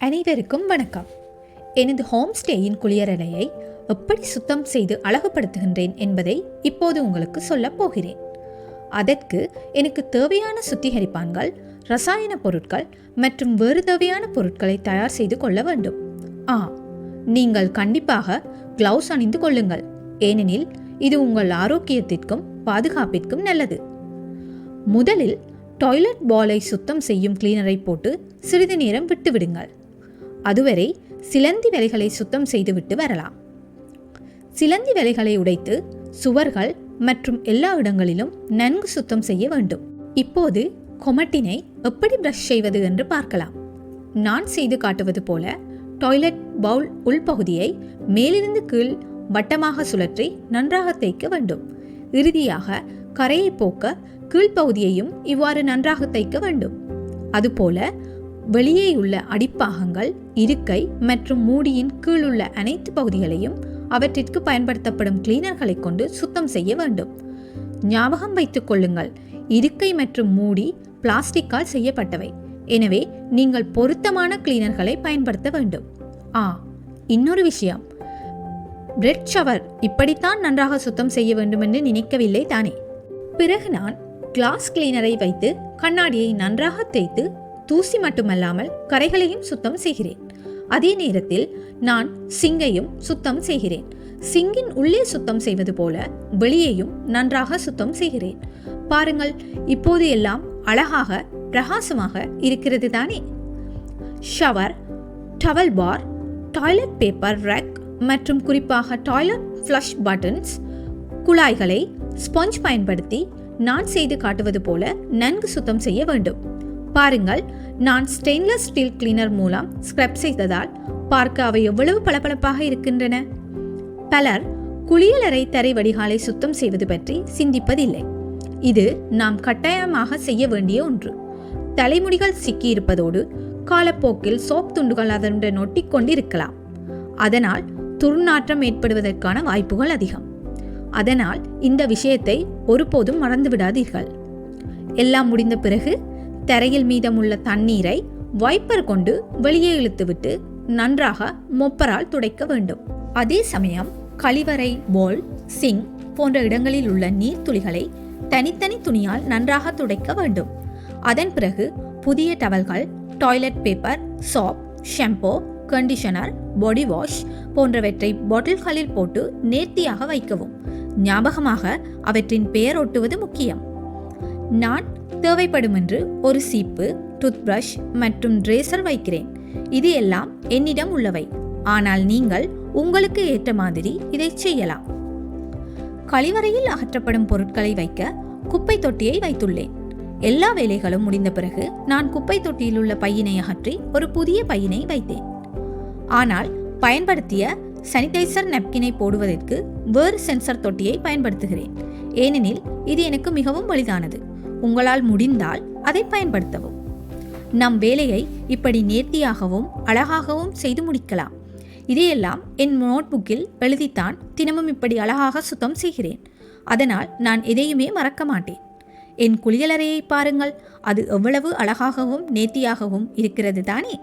அனைவருக்கும் வணக்கம். எனது ஹோம் ஸ்டேயின் குளியலறையை எப்படி சுத்தம் செய்து அழகுபடுத்துகின்றேன் என்பதை இப்போது உங்களுக்கு சொல்லப் போகிறேன். அதற்கு எனக்கு தேவையான சுத்திகரிப்பான்கள் ரசாயன பொருட்கள் மற்றும் வேறு தேவையான பொருட்களை தயார் செய்து கொள்ள வேண்டும். ஆ நீங்கள் கண்டிப்பாக கிளவுஸ் அணிந்து கொள்ளுங்கள். ஏனெனில் இது உங்கள் ஆரோக்கியத்திற்கும் பாதுகாப்பிற்கும் நல்லது. முதலில் டாய்லெட் பாலை சுத்தம் செய்யும் கிளீனரை போட்டு சிறிது நேரம் விட்டுவிடுங்கள். அதுவரை சிலந்தி வேலைகளை சுத்தம் செய்துவிட்டு வரலாம். சிலந்தி வேலைகளை உடைத்து சுவர்கள் மற்றும் எல்லா இடங்களிலும் நன்கு சுத்தம் செய்ய வேண்டும். இப்போது கொமட்டினை எப்படி ப்ரஷ் செய்வது என்று பார்க்கலாம். நான் செய்து காட்டுவது போல டாய்லெட் பவுல் உள்பகுதியை மேலிருந்து கீழ் வட்டமாக சுழற்றி நன்றாக தேய்க்க வேண்டும். இறுதியாக கரையை போக்க கீழ்ப்பகுதியையும் இவ்வாறு நன்றாக தைக்க வேண்டும். அதுபோல வெளியே உள்ள அடிப்பாகங்கள் இருக்கை மற்றும் மூடியின் கீழுள்ள அனைத்து பகுதிகளையும் அவற்றிற்கு பயன்படுத்தப்படும் கிளீனர்களை கொண்டு சுத்தம் செய்ய வேண்டும். ஞாபகம் வைத்துக் கொள்ளுங்கள் இருக்கை மற்றும் மூடி பிளாஸ்டிக்கால் செய்யப்பட்டவை. எனவே நீங்கள் பொருத்தமான கிளீனர்களை பயன்படுத்த வேண்டும். ஆ இன்னொரு விஷயம். பிரெட் ஷவர் இப்படித்தான் நன்றாக சுத்தம் செய்ய வேண்டும் என்று நினைக்கவில்லை தானே? பிறகு நான் கிளாஸ் கிளீனரை வைத்து கண்ணாடியை நன்றாக தேய்த்து தூசி மட்டுமல்லாமல் கரைகளையும் சுத்தம் செய்கிறேன். அதே நேரத்தில் நான் சிங்கையும் சுத்தம் செய்கிறேன். சிங்கின் உள்ளே சுத்தம் செய்வது போல வெளியேயும் நன்றாக சுத்தம் செய்கிறேன். பாருங்கள் இப்போது எல்லாம் அழகாக பிரகாசமாக இருக்கிறது தானே? Shower towel bar toilet paper rack மற்றும் குறிப்பாக டாய்லெட் ஃப்ளஷ் பட்டன்ஸ் குழாய்களை ஸ்பஞ்ச் பயன்படுத்தி நான் செய்து காட்டுவது போல நன்கு சுத்தம் செய்ய வேண்டும். பாருங்கள் நான் ஸ்டெயின்லெஸ் ஸ்டீல் கிளீனர் மூலம் ஸ்க்ரப் செய்ததால் பார்க்க அவை எவ்வளவு பளபளப்பாக இருக்கின்றன? பலர் குளியலறை தரை வடிகாலை சுத்தம் செய்வது பற்றி சிந்திப்பதில்லை. இது நாம் கட்டாயமாக செய்ய வேண்டிய ஒன்று. தலைமுடிகள் சிக்கியிருப்பதோடு காலப்போக்கில் சோப் துண்டுகள் அதனுடன் ஒட்டிக்கொண்டிருக்கலாம் அதனால் துர்நாற்றம் ஏற்படுவதற்கான வாய்ப்புகள் அதிகம். அதனால் இந்த விஷயத்தை ஒருபோதும் மறந்துவிடாதீர்கள். எல்லாம் முடிந்த பிறகு தரையில் மீதமுள்ள தண்ணீரை வைப்பர் கொண்டு வெளியே இழுத்துவிட்டு நன்றாக மொப்பரால் துடைக்க வேண்டும். அதே சமயம் கழிவறை போல் சிங் போன்ற இடங்களில் உள்ள நீர்த்துளிகளை தனித்தனி துணியால் நன்றாக துடைக்க வேண்டும். அதன் பிறகு புதிய டவல்கள் toilet paper soap shampoo conditioner body wash போன்றவற்றை பாட்டில்களில் போட்டு நேர்த்தியாக வைக்கவும். ஞாபகமாக அவற்றின் பெயர் ஒட்டுவது முக்கியம். நான் தேவைப்படும் என்று ஒரு சீப்பு டூத் பிரஷ் மற்றும் ரேசர் வைக்கிறேன். இது எல்லாம் என்னிடம் உள்ளவை. ஆனால் நீங்கள் உங்களுக்கு ஏற்ற மாதிரி இதை செய்யலாம். கழிவறையில் அகற்றப்படும் பொருட்களை வைக்க குப்பை தொட்டியை வைத்துள்ளேன். எல்லா வேலைகளும் முடிந்த பிறகு நான் குப்பை தொட்டியில் உள்ள பையினை அகற்றி ஒரு புதிய பையினை வைத்தேன். ஆனால் பயன்படுத்திய சானிடைசர் நெப்கினை போடுவதற்கு வேறு சென்சர் தொட்டியை பயன்படுத்துகிறேன். ஏனெனில் இது எனக்கு மிகவும் எளிதானது உங்களால் முடிந்தால் அதை பயன்படுத்தவும். நம் வேலையை இப்படி நேர்த்தியாகவும் அழகாகவும் செய்து முடிக்கலாம். இதையெல்லாம் என் நோட்புக்கில் எழுதித்தான் தினமும் இப்படி அழகாக சுத்தம் செய்கிறேன். அதனால் நான் எதையுமே மறக்க மாட்டேன். என் குளியலறையை பாருங்கள். அது எவ்வளவு அழகாகவும் நேர்த்தியாகவும் இருக்கிறது தானே?